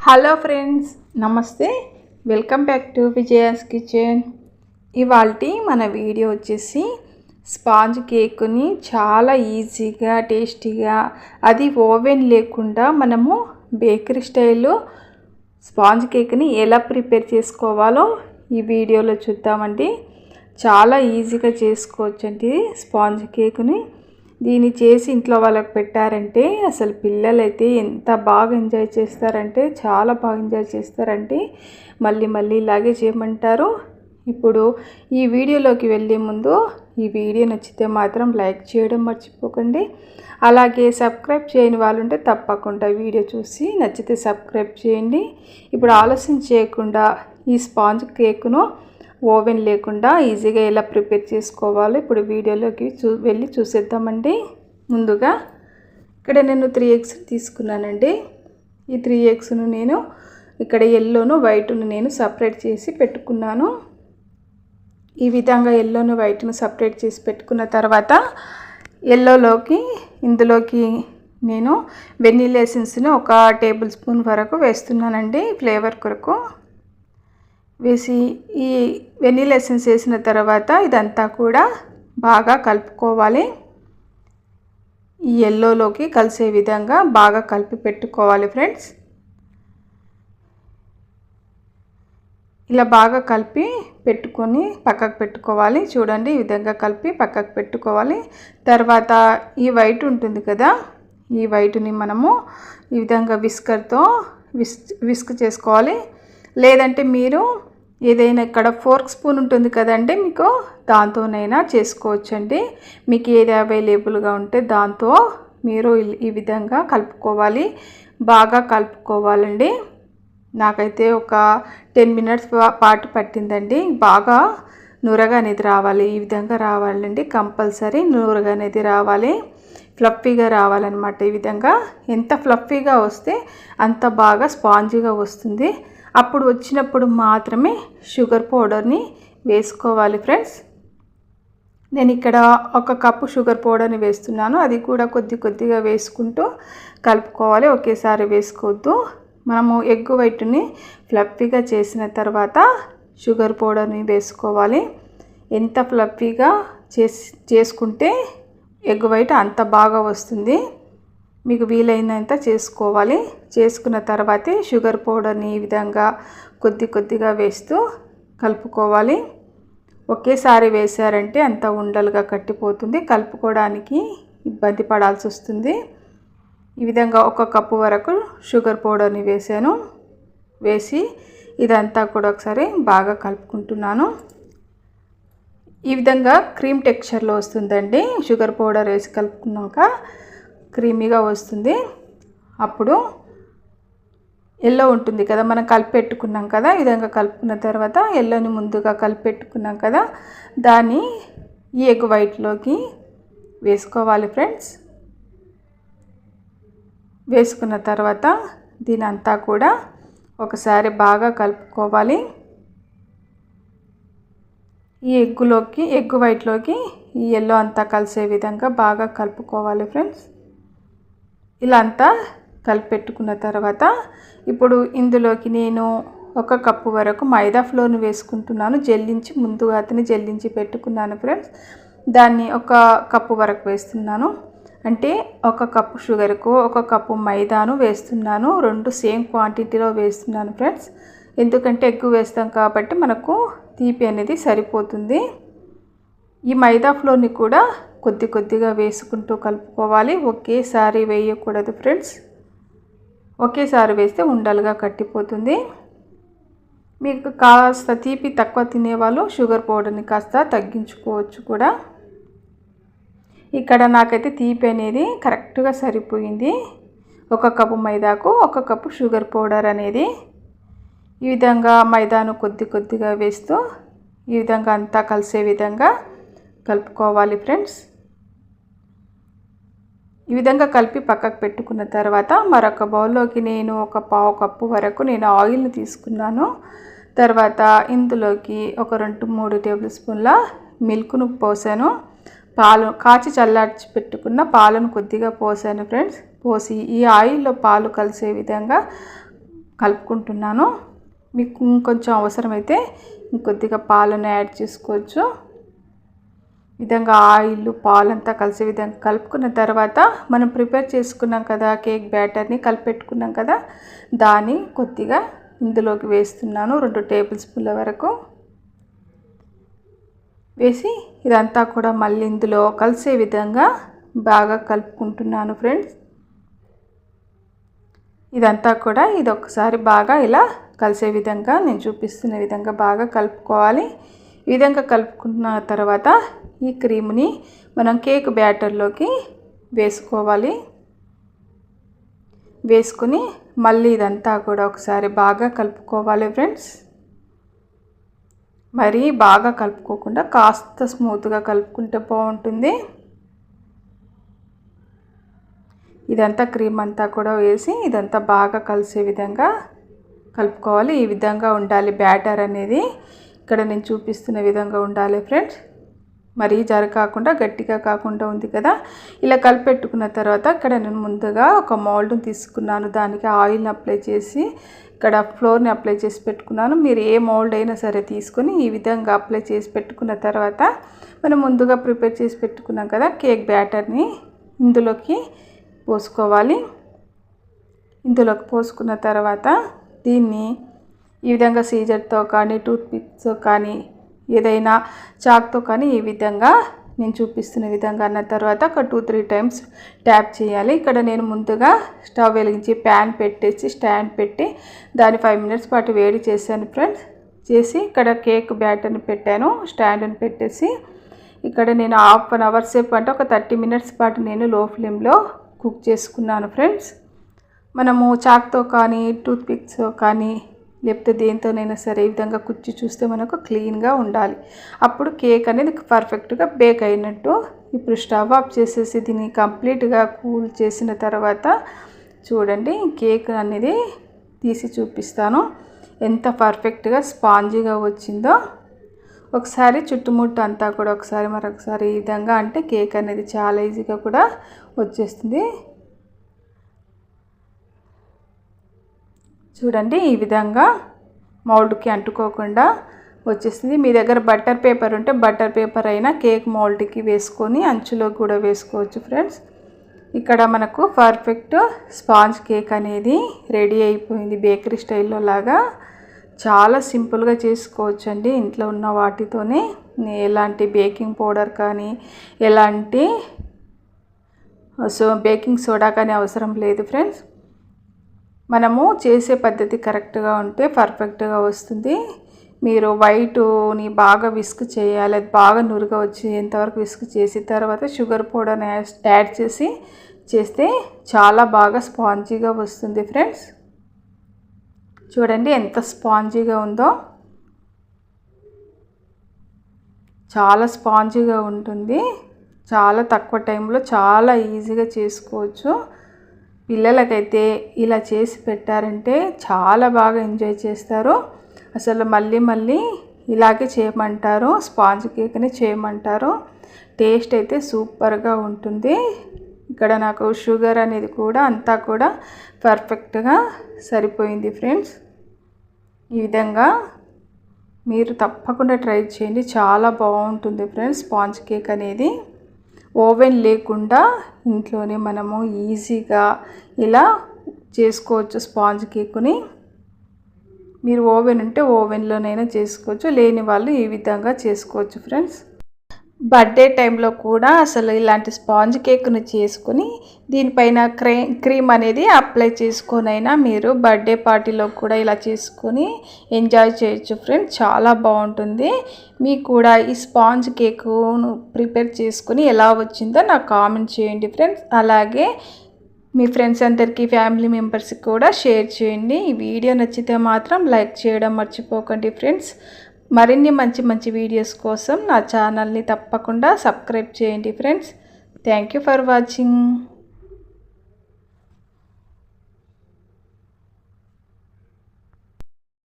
Hello friends నమస్తే welcome back to Vijaya's kitchen ఇవాళ మన వీడియో వచ్చేసి స్పాంజ్ కేక్ని చాలా ఈజీగా టేస్టీగా అది ఓవెన్ లేకుండా మనము బేకరీ స్టైల్లో స్పాంజ్ కేక్ని ఎలా ప్రిపేర్ చేసుకోవాలో ఈ వీడియోలో చూద్దామండి. చాలా ఈజీగా చేసుకోవచ్చండి స్పాంజ్ కేక్ని. దీన్ని చేసి ఇంట్లో వాళ్ళకి పెట్టారంటే అసలు పిల్లలైతే ఎంత బాగా ఎంజాయ్ చేస్తారంటే చాలా బాగా ఎంజాయ్ చేస్తారంటే మళ్ళీ మళ్ళీ ఇలాగే చేయమంటారు. ఇప్పుడు ఈ వీడియోలోకి వెళ్ళే ముందు ఈ వీడియో నచ్చితే మాత్రం లైక్ చేయడం మర్చిపోకండి. అలాగే సబ్స్క్రైబ్ చేయని వాళ్ళు ఉంటే తప్పకుండా వీడియో చూసి నచ్చితే సబ్స్క్రైబ్ చేయండి. ఇప్పుడు ఆలస్యం చేయకుండా ఈ స్పాంజ్ కేక్ను ఓవెన్ లేకుండా ఈజీగా ఎలా ప్రిపేర్ చేసుకోవాలో ఇప్పుడు వీడియోలోకి చూ వెళ్ళి చూసేద్దామండి. ముందుగా ఇక్కడ నేను త్రీ ఎగ్స్ తీసుకున్నానండి. ఈ త్రీ ఎగ్స్ను నేను ఇక్కడ ఎల్లోను వైట్ను నేను సపరేట్ చేసి పెట్టుకున్నాను. ఈ విధంగా ఎల్లోను వైట్ను సపరేట్ చేసి పెట్టుకున్న తర్వాత ఎల్లోలోకి ఇందులోకి నేను వెన్నీల ఎసెన్స్ని ఒక టేబుల్ స్పూన్ వరకు వేస్తున్నానండి ఫ్లేవర్ కొరకు. వేసి ఈ వెనీల్ ఎసెన్స్ వేసిన తర్వాత ఇదంతా కూడా బాగా కలుపుకోవాలి. ఈ ఎల్లోలోకి కలిసే విధంగా బాగా కలిపి పెట్టుకోవాలి ఫ్రెండ్స్. ఇలా బాగా కలిపి పెట్టుకొని పక్కకు పెట్టుకోవాలి. చూడండి ఈ విధంగా కలిపి పక్కకు పెట్టుకోవాలి. తర్వాత ఈ వైట్ ఉంటుంది కదా ఈ వైట్ని మనము ఈ విధంగా విస్కర్తో విస్ విస్క్ చేసుకోవాలి. లేదంటే మీరు ఏదైనా ఇక్కడ ఫోర్క్ స్పూన్ ఉంటుంది కదండి మీకు దాంతోనైనా చేసుకోవచ్చండి. మీకు ఏది అవైలబుల్గా ఉంటే దాంతో మీరు ఈ విధంగా కలుపుకోవాలి. బాగా కలుపుకోవాలండి. నాకైతే ఒక టెన్ మినిట్స్ పాటు పట్టిందండి. బాగా నూరగా అనేది రావాలి. ఈ విధంగా రావాలండి. కంపల్సరీ నూరగా అనేది రావాలి. ఫ్లఫీగా రావాలన్నమాట ఈ విధంగా. ఎంత ఫ్లఫీగా వస్తే అంత బాగా స్పాంజీగా వస్తుంది. అప్పుడు వచ్చినప్పుడు మాత్రమే షుగర్ పౌడర్ని వేసుకోవాలి ఫ్రెండ్స్. నేను ఇక్కడ ఒక కప్పు షుగర్ పౌడర్ని వేస్తున్నాను. అది కూడా కొద్ది కొద్దిగా వేసుకుంటూ కలుపుకోవాలి. ఒకేసారి వేసుకోవద్దు. మనము ఎగ్ వైట్ని ఫ్లఫీగా చేసిన తర్వాత షుగర్ పౌడర్ని వేసుకోవాలి. ఎంత ఫ్లఫీగా చేసి చేసుకుంటే ఎగ్ వైట్ అంత బాగా వస్తుంది. మీకు వీలైనంత చేసుకోవాలి. చేసుకున్న తర్వాతే షుగర్ పౌడర్ని ఈ విధంగా కొద్ది కొద్దిగా వేస్తూ కలుపుకోవాలి. ఒకేసారి వేశారంటే అంత ఉండలుగా కట్టిపోతుంది. కలుపుకోవడానికి ఇబ్బంది పడాల్సి వస్తుంది. ఈ విధంగా ఒక కప్పు వరకు షుగర్ పౌడర్ని వేసాను వేసి ఇదంతా కూడా ఒకసారి బాగా కలుపుకుంటున్నాను. ఈ విధంగా క్రీమ్ టెక్స్చర్లో వస్తుందండి. షుగర్ పౌడర్ వేసి కలుపుకున్నాక క్రీమీగా వస్తుంది. అప్పుడు ఎల్లో ఉంటుంది కదా మనం కలిపెట్టుకున్నాం కదా ఈ విధంగా కలుపుకున్న తర్వాత ఎల్లోని ముందుగా కలిపెట్టుకున్నాం కదా దాన్ని ఈ ఎగ్ వైట్లోకి వేసుకోవాలి ఫ్రెండ్స్. వేసుకున్న తర్వాత దీని అంతా కూడా ఒకసారి బాగా కలుపుకోవాలి. ఈ ఎగ్గులోకి ఎగ్గు వైట్లోకి ఈ ఎల్లో అంతా కలిసే విధంగా బాగా కలుపుకోవాలి ఫ్రెండ్స్. ఇలా అంతా కలిపెట్టుకున్న తర్వాత ఇప్పుడు ఇందులోకి నేను ఒక కప్పు వరకు మైదా ఫ్లోర్ని వేసుకుంటున్నాను. జల్లించి ముందుగా అతని జల్లించి పెట్టుకున్నాను ఫ్రెండ్స్. దాన్ని ఒక కప్పు వరకు వేస్తున్నాను. అంటే ఒక కప్పు షుగర్కు ఒక కప్పు మైదాను వేస్తున్నాను. రెండు సేమ్ క్వాంటిటీలో వేస్తున్నాను ఫ్రెండ్స్. ఎందుకంటే ఎక్కువ వేస్తాం కాబట్టి మనకు తీపి అనేది సరిపోతుంది. ఈ మైదా ఫ్లోర్ని కూడా కొద్ది కొద్దిగా వేసుకుంటూ కలుపుకోవాలి. ఒకేసారి వేయకూడదు ఫ్రెండ్స్. ఒకేసారి వేస్తే ఉండలుగా కట్టిపోతుంది. మీకు కాస్త తీపి తక్కువ తినేవాళ్ళు షుగర్ పౌడర్ని కాస్త తగ్గించుకోవచ్చు కూడా. ఇక్కడ నాకైతే తీపి అనేది కరెక్ట్గా సరిపోయింది. ఒక కప్పు మైదాకు ఒక కప్పు షుగర్ పౌడర్ అనేది. ఈ విధంగా మైదాను కొద్ది కొద్దిగా వేస్తూ ఈ విధంగా అంతా కలిసే విధంగా కలుపుకోవాలి ఫ్రెండ్స్. ఈ విధంగా కలిపి పక్కకు పెట్టుకున్న తర్వాత మరొక బౌల్లోకి నేను ఒక పావు కప్పు వరకు నేను ఆయిల్ని తీసుకున్నాను. తర్వాత ఇందులోకి ఒక రెండు మూడు టేబుల్ స్పూన్ల మిల్క్ను పోసాను. పాలు కాచి చల్లార్చి పెట్టుకున్న పాలను కొద్దిగా పోసాను ఫ్రెండ్స్. పోసి ఈ ఆయిల్లో పాలు కలిసే విధంగా కలుపుకుంటున్నాను. మీకు ఇంకొంచెం అవసరమైతే ఇంకొద్దిగా పాలను యాడ్ చేసుకోవచ్చు. విధంగా ఆయిల్ పాలంతా కలిసే విధంగా కలుపుకున్న తర్వాత మనం ప్రిపేర్ చేసుకున్నాం కదా కేక్ బ్యాటర్ని కలిపెట్టుకున్నాం కదా దాన్ని కొద్దిగా ఇందులోకి వేస్తున్నాను రెండు టేబుల్ స్పూన్ల వరకు. వేసి ఇదంతా కూడా మళ్ళీ ఇందులో కలిసే విధంగా బాగా కలుపుకుంటున్నాను ఫ్రెండ్స్. ఇదంతా కూడా ఇది ఒకసారి బాగా ఇలా కలిసే విధంగా నేను చూపిస్తున్న విధంగా బాగా కలుపుకోవాలి. ఈ విధంగా కలుపుకున్న తర్వాత ఈ క్రీమ్ని మనం కేక్ బ్యాటర్లోకి వేసుకోవాలి. వేసుకుని మళ్ళీ ఇదంతా కూడా ఒకసారి బాగా కలుపుకోవాలి ఫ్రెండ్స్. మరీ బాగా కలుపుకోకుండా కాస్త స్మూత్గా కలుపుకుంటే బాగుంటుంది. ఇదంతా క్రీమ్ అంతా కూడా వేసి ఇదంతా బాగా కలిసే విధంగా కలుపుకోవాలి. ఈ విధంగా ఉండాలి బ్యాటర్ అనేది. ఇక్కడ నేను చూపిస్తున్న విధంగా ఉండాలి ఫ్రెండ్స్. మరీ కాకుండా గట్టిగా కాకుండా ఉంది కదా. ఇలా కలిపెట్టుకున్న తర్వాత ఇక్కడ నేను ముందుగా ఒక మోల్డ్ని తీసుకున్నాను. దానికి ఆయిల్ని అప్లై చేసి ఇక్కడ ఫ్లోర్ని అప్లై చేసి పెట్టుకున్నాను. మీరు ఏ మోల్డ్ అయినా సరే తీసుకొని ఈ విధంగా అప్లై చేసి పెట్టుకున్న తర్వాత మనం ముందుగా ప్రిపేర్ చేసి పెట్టుకున్నాం కదా కేక్ బ్యాటర్ని ఇందులోకి పోసుకోవాలి. ఇందులోకి పోసుకున్న తర్వాత దీన్ని ఈ విధంగా సీజర్తో కానీ టూత్పిక్స్తో కానీ ఏదైనా చాక్తో కానీ ఈ విధంగా నేను చూపిస్తున్న విధంగా అన్న తర్వాత ఒక టూ త్రీ టైమ్స్ ట్యాప్ చేయాలి. ఇక్కడ నేను ముందుగా స్టవ్ వెలిగించి ప్యాన్ పెట్టేసి స్టాండ్ పెట్టి దాన్ని ఫైవ్ మినిట్స్ పాటు వేడి చేశాను ఫ్రెండ్స్. చేసి ఇక్కడ కేక్ బ్యాటర్ని పెట్టాను స్టాండ్ని పెట్టేసి. ఇక్కడ నేను హాఫ్ అన్ అవర్ సేపు అంటే ఒక థర్టీ మినిట్స్ పాటు నేను లో ఫ్లేమ్లో కుక్ చేసుకున్నాను ఫ్రెండ్స్. మనము చాక్తో కానీ టూత్పిక్స్తో కానీ లేకపోతే దేంతోనైనా సరే ఈ విధంగా కుచ్చి చూస్తే మనకు క్లీన్గా ఉండాలి. అప్పుడు కేక్ అనేది పర్ఫెక్ట్గా బేక్ అయినట్టు ఇప్పుడు స్టవ్ ఆఫ్ చేసేసి దీన్ని కంప్లీట్గా కూల్ చేసిన తర్వాత చూడండి కేక్ అనేది తీసి చూపిస్తాను. ఎంత పర్ఫెక్ట్గా స్పాంజీగా వచ్చిందో. ఒకసారి చుట్టుముట్టు అంతా కూడా ఒకసారి మరొకసారి ఈ విధంగా అంటే కేక్ అనేది చాలా ఈజీగా కూడా వచ్చేస్తుంది. చూడండి ఈ విధంగా మౌల్డ్కి అంటుకోకుండా వచ్చేసింది. మీ దగ్గర బట్టర్ పేపర్ ఉంటే బట్టర్ పేపర్ అయినా కేక్ మౌల్డ్కి వేసుకొని అంచులో కూడా వేసుకోవచ్చు ఫ్రెండ్స్. ఇక్కడ మనకు పర్ఫెక్ట్ స్పాంజ్ కేక్ అనేది రెడీ అయిపోయింది బేకరీ స్టైల్లో లాగా. చాలా సింపుల్గా చేసుకోవచ్చు అండి ఇంట్లో ఉన్న వాటితోనే. ఎలాంటి బేకింగ్ పౌడర్ కానీ ఎలాంటి సో బేకింగ్ సోడా కానీ అవసరం లేదు ఫ్రెండ్స్. మనము చేసే పద్ధతి కరెక్ట్గా ఉంటే పర్ఫెక్ట్గా వస్తుంది. మీరు వైటుని బాగా విస్క్ చేయాలి అది బాగా నురుగా వచ్చి ఎంతవరకు విస్క్ చేసిన తర్వాత షుగర్ పౌడర్ని యాడ్ చేసి చేస్తే చాలా బాగా స్పాంజీగా వస్తుంది ఫ్రెండ్స్. చూడండి ఎంత స్పాంజీగా ఉందో. చాలా స్పాంజీగా ఉంటుంది. చాలా తక్కువ టైంలో చాలా ఈజీగా చేసుకోవచ్చు. పిల్లలకైతే ఇలా చేసి పెట్టారంటే చాలా బాగా ఎంజాయ్ చేస్తారు. అసలు మళ్ళీ మళ్ళీ ఇలాగే చేయమంటారు. స్పాంజ్ కేక్ని చేయమంటారు. టేస్ట్ అయితే సూపర్గా ఉంటుంది. ఇక్కడ నాకు షుగర్ అనేది కూడా అంతా కూడా పర్ఫెక్ట్గా సరిపోయింది ఫ్రెండ్స్. ఈ విధంగా మీరు తప్పకుండా ట్రై చేయండి. చాలా బాగుంటుంది ఫ్రెండ్స్ స్పాంజ్ కేక్ అనేది. ఓవెన్ లేకుండా ఇంట్లోనే మనము ఈజీగా ఇలా చేసుకోవచ్చు స్పాంజ్ కేకుని. మీరు ఓవెన్ ఉంటే ఓవెన్లోనైనా చేసుకోవచ్చు లేని వాళ్ళు ఈ విధంగా చేసుకోవచ్చు ఫ్రెండ్స్. బర్త్డే టైంలో కూడా అసలు ఇలాంటి స్పాంజ్ కేక్ను చేసుకుని దీనిపైన క్రే క్రీమ్ అనేది అప్లై చేసుకొనైనా మీరు బర్త్డే పార్టీలో కూడా ఇలా చేసుకొని ఎంజాయ్ చేయొచ్చు ఫ్రెండ్స్ చాలా బాగుంటుంది. మీకు కూడా ఈ స్పాంజ్ కేకును ప్రిపేర్ చేసుకుని ఎలా వచ్చిందో నాకు కామెంట్ చేయండి ఫ్రెండ్స్ అలాగే మీ ఫ్రెండ్స్ అందరికీ ఫ్యామిలీ మెంబర్స్కి కూడా షేర్ చేయండి. ఈ వీడియో నచ్చితే మాత్రం లైక్ చేయడం మర్చిపోకండి ఫ్రెండ్స్. మరిన్ని మంచి మంచి వీడియోస్ కోసం నా ఛానల్ని తప్పకుండా సబ్స్క్రైబ్ చేయండి friends. Thank you for watching